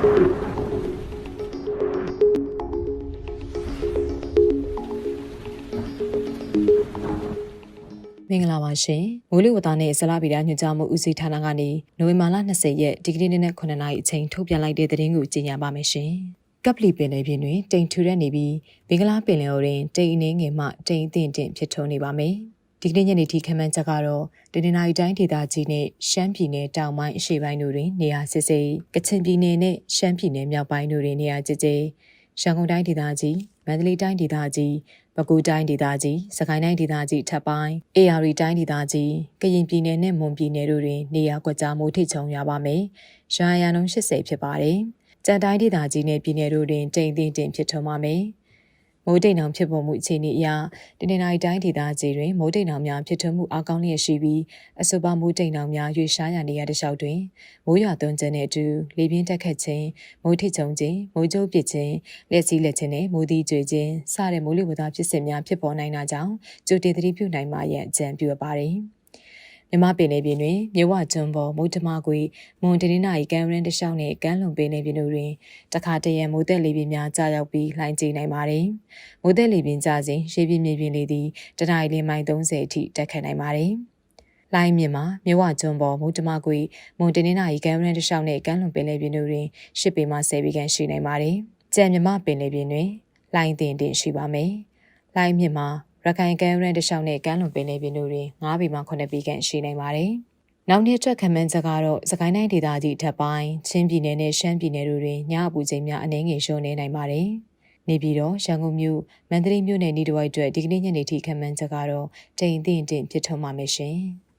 မင်္ဂလာပါရှင်မိုးလေဝသနဲ့ဇလဗီဒညွှန်ကြားမှုဦးစီးဌာနကနေနိုဝင်ဘာလ20ရက်ဒီကနေ့နေ့9:00နာရီအချိန်ထုတ်ပြန်လိုက်တဲ့သတင်းကိုကြေညာပါမယ်ရှင်ကပ်ပလီပင်လယ်ပြင်တွင်တိမ်ထူရက်နေပြီးဘင်္ဂလားပင်လယ်အော်တွင်တိမ်အနှင်းငယ်မှတိမ်အထင်တင်ဖြစ်ထွန်းနေပါမယ် ဒီကနေ့ညနေထိခန့်မှန်းချက်ကတော့တနင်္လာရီတိုင်းဒေသကြီးနဲ့ရှမ်းပြည်နယ်တောင်ပိုင်းအရှေ့ပိုင်းတို့တွင်နေရာစစ်စစ်ကချင်ပြည်နယ်နဲ့ရှမ်းပြည်နယ်မြောက်ပိုင်းတို့တွင်နေရာကျကျရန်ကုန်တိုင်းဒေသကြီးမန္တလေးတိုင်းဒေသကြီးပဲခူးတိုင်းဒေသကြီး၊စကိုင်းတိုင်းဒေသကြီးထပ်ပိုင်း၊ AR တိုင်းဒေသကြီး၊ကရင်ပြည်နယ်နဲ့မွန်ပြည်နယ်တို့တွင်နေရာကွက်ကြားမှုထိချုံရပါမယ်။ရာယာနှုန်း80ဖြစ်ပါတယ်။ကြံတိုင်းဒေသကြီးနဲ့ပြည်နယ်တို့တွင်တိမ်သိမ့်တင်ဖြစ်ထွန်းပါမယ်။ မိုးတိမ်တောင်ဖြစ်ပေါ်မှုအခြေအနေအရတနင်္လာရီတိုင်းဒေသကြီးတွင်မိုးတိမ်တောင်များဖြစ်ထွန်းမှုအကောင်းလျက်ရှိပြီးအဆိုပါမိုးတိမ်တောင်များရွေရှားရနေရတဲ့လျှောက်တွင်မိုးရွာသွန်းခြင်းနဲ့အတူလေပြင်းတက်ခတ်ခြင်းမိုးထစ်ချုံခြင်းမိုးကြိုးပစ်ခြင်းလက်စည်းလက်ခြင်းနဲ့မိုးသီးကျွေခြင်းစတဲ့မိုးလေဝသဖြစ်စဉ်များဖြစ်ပေါ်နိုင်တာကြောင့်ကြိုတင်သတိပြုနိုင်မှာရန်အကြံပြုပါရယ် မြမပင်နယ်ပြင်တွင်မြဝကျွန်းပေါ်မုတ်တမကွေမွန်တနင်္လာရီကမ်းရင်းတစ်လျှောက်နှင့်ကမ်းလွန်ပင်နယ်ပြင်တို့တွင်တခါတရံမိုးသက်လေပြင်းများကြာရောက်ပြီးလှိုင်းကျနိုင်ပါသည်။မိုးသက်လေပြင်းကြာစဉ်ရေပြင်းမြေပြင်းလေသည်တနအီလမိုင်30အထိတက်ခတ်နိုင်ပါသည်။လိုင်းမြင်မှာမြဝကျွန်းပေါ်မုတ်တမကွေမွန်တနင်္လာရီကမ်းရင်းတစ်လျှောက်နှင့်ကမ်းလွန်ပင်နယ်ပြင်တို့တွင်ရှစ်ပေမှ10ပေခန့်ရှိနိုင်ပါသည်။ကြံမြမပင်နယ်ပြင်တွင်လိုင်းတင်တင်ရှိပါမယ်။လိုင်းမြင်မှာ ရခိုင်ကမ်းရန်တစ်လျှောက်နဲ့ကမ်းလွန်ပင်လယ်ပြင်တို့တွင်9ပေမှ9ပေခန့်ရှိနိုင်ပါတယ်။နောက်နေ့အတွက်ခံမှန်းချက်ကတော့စကိုင်းတိုင်းဒေသကြီးထပ်ပိုင်းချင်းပြည်နယ်နဲ့ရှမ်းပြည်နယ်တို့တွင်ညအပူချိန်များအနည်းငယ်လျှော့နေနိုင်ပါတယ်။နေပြည်တော်ရန်ကုန်မြို့မန္တလေးမြို့နယ်ဤတစ်ဝိုက်အတွက်ဒီကနေ့ညနေထိခံမှန်းချက်ကတော့တိမ်သိမ့်တင့်ဖြစ်ထွန်းမှာမယ်ရှင်။